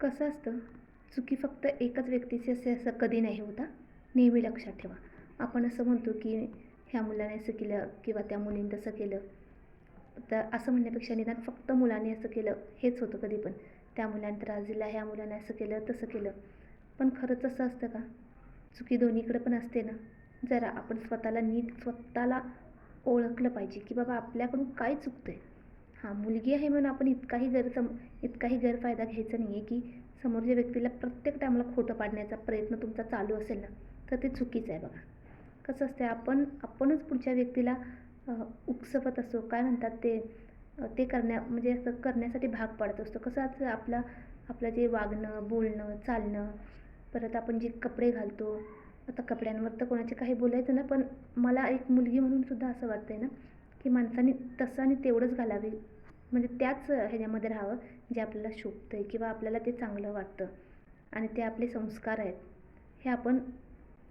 कसं असतं? चुकी फक्त एकच व्यक्तीची असे असं कधी नाही होता नेहमी लक्षात ठेवा. आपण असं म्हणतो की ह्या मुलाने असं केलं किंवा त्या मुलीने तसं केलं. तर असं म्हणण्यापेक्षा निदान फक्त मुलाने असं केलं हेच होतं कधी पण. त्या मुलाने त्रास दिला ह्या मुलाने असं केलं तसं केलं. पण खरंच असं असतं का? चुकी दोन्हीकडे पण असते ना. जरा आपण स्वतःला नीट स्वतःला ओळखलं पाहिजे की बाबा आपल्याकडून काय चुकतं आहे हां मुलगी आहे म्हणून आपण इतकाही गैरसम इतकाही गैरफायदा घ्यायचा नाही आहे की समोरच्या व्यक्तीला प्रत्येक टायमाला खोटं पाडण्याचा प्रयत्न तुमचा चालू असेल ना तर ते चुकीचं आहे बघा. कसं असतं आपण आपणच पुढच्या व्यक्तीला उकसवत असतो. काय म्हणतात ते ते करण्या म्हणजे असं करण्यासाठी भाग पाडत असतो. कसं असं आपला आपलं जे वागणं बोलणं चालणं परत आपण जे कपडे घालतो आता कपड्यांवर तर कोणाचे काही बोलायचं ना पण मला एक मुलगी म्हणून सुद्धा असं वाटतंय ना की माणसाने तसं आणि तेवढंच घालावे. म्हणजे त्याच ह्याच्यामध्ये राहावं जे आपल्याला शोभतं आहे किंवा आपल्याला ते चांगलं वाटतं. आणि ते आपले संस्कार आहेत हे आपण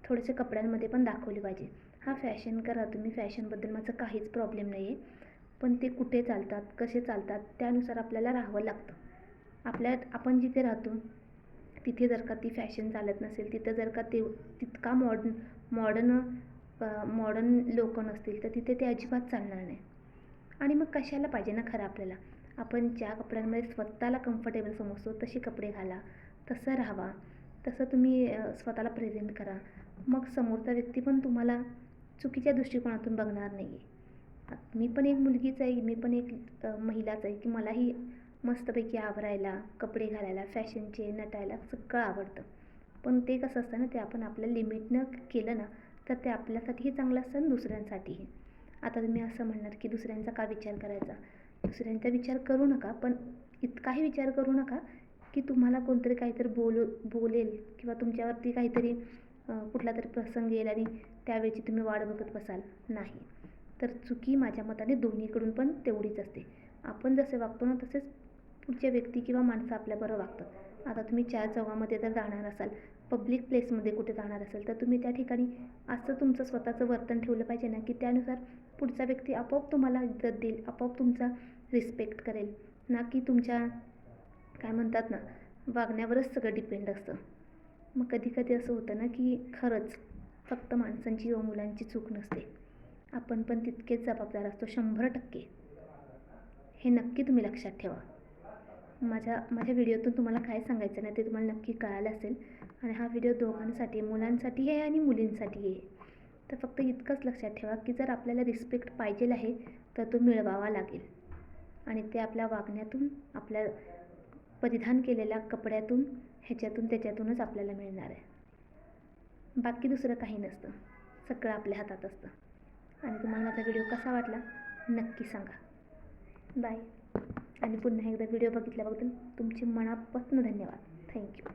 थोडेसे कपड्यांमध्ये पण दाखवले पाहिजे. हा फॅशन करा तुम्ही फॅशनबद्दल माझं काहीच प्रॉब्लेम नाही आहे पण ते कुठे चालतात कसे चालतात त्यानुसार आपल्याला राहावं लागतं. आपल्या आपण जिथे राहतो तिथे जर का ती फॅशन चालत नसेल तिथं जर का ते तितका मॉडर्न मॉडर्न मॉडर्न लोक नसतील तर तिथे ते अजिबात चालणार नाही. आणि मग कशाला पाहिजे ना खरं आपल्याला? आपण ज्या कपड्यांमध्ये स्वतःला कम्फर्टेबल समजतो तसे कपडे घाला तसं राहावा तसं तुम्ही स्वतःला प्रेझेंट करा. मग समोरचा व्यक्ती पण तुम्हाला चुकीच्या दृष्टिकोनातून बघणार नाही आहे मी पण एक मुलगीच आहे मी पण एक महिलाच आहे की मलाही मस्तपैकी आवरायला कपडे घालायला फॅशनचे नटायला सगळं आवडतं. पण ते कसं असतं ना ते आपण आपल्या लिमिटनं केलं ना तर ते आपल्यासाठीही चांगलं असतं आणि दुसऱ्यांसाठीही. आता तुम्ही असं म्हणणार की दुसऱ्यांचा का विचार करायचा? दुसऱ्यांचा विचार करू नका पण इतकाही विचार करू नका की तुम्हाला कोणतरी काहीतरी बोलू बोलेल किंवा तुमच्यावरती काहीतरी कुठला तरी प्रसंग येईल आणि त्यावेळची तुम्ही वाट बघत बसाल. नाही. तर चुकी माझ्या मताने दोन्हीकडून पण तेवढीच असते. आपण जसे वागतो ना तसेच पुढच्या व्यक्ती किंवा माणसं आपल्याबरोबर वागतात. आता तुम्ही चार चौघामध्ये जर जाणार असाल. पब्लिक प्लेसमध्ये कुठे जाणार असेल तर तुम्ही त्या ठिकाणी असं तुमचं स्वतःचं वर्तन ठेवलं पाहिजे ना की त्यानुसार पुढचा व्यक्ती आपोआप तुम्हाला इज्जत देईल आपोआप तुमचा रिस्पेक्ट करेल. ना की तुमच्या काय म्हणतात ना वागण्यावरच सगळं डिपेंड असतं. मग कधी कधी असं होतं ना की खरंच फक्त माणसांची व मुलांची चूक नसते. आपण पण तितकेच जबाबदार असतो शंभर टक्के. हे नक्की तुम्ही लक्षात ठेवा. माझ्या माझ्या व्हिडिओतून तुम्हाला काय सांगायचं नाही ते तुम्हाला नक्की कळालं असेल. आणि हा व्हिडिओ दोघांसाठी मुलांसाठी आहे आणि मुलींसाठी आहे. तर फक्त इतकंच लक्षात ठेवा की जर आपल्याला रिस्पेक्ट पाहिजे आहे तर तो मिळवावा लागेल. आणि ते आपल्या वागण्यातून आपल्या परिधान केलेल्या कपड्यातून ह्याच्यातून त्याच्यातूनच आपल्याला मिळणार आहे. बाकी दुसरं काही नसतं. सगळं आपल्या हातात असतं. आणि तुम्हाला माझा व्हिडिओ कसा वाटला नक्की सांगा. बाय आणि पुन्हा एकदा व्हिडिओ बघितल्याबद्दल तुमचे मनापासून धन्यवाद. थँक्यू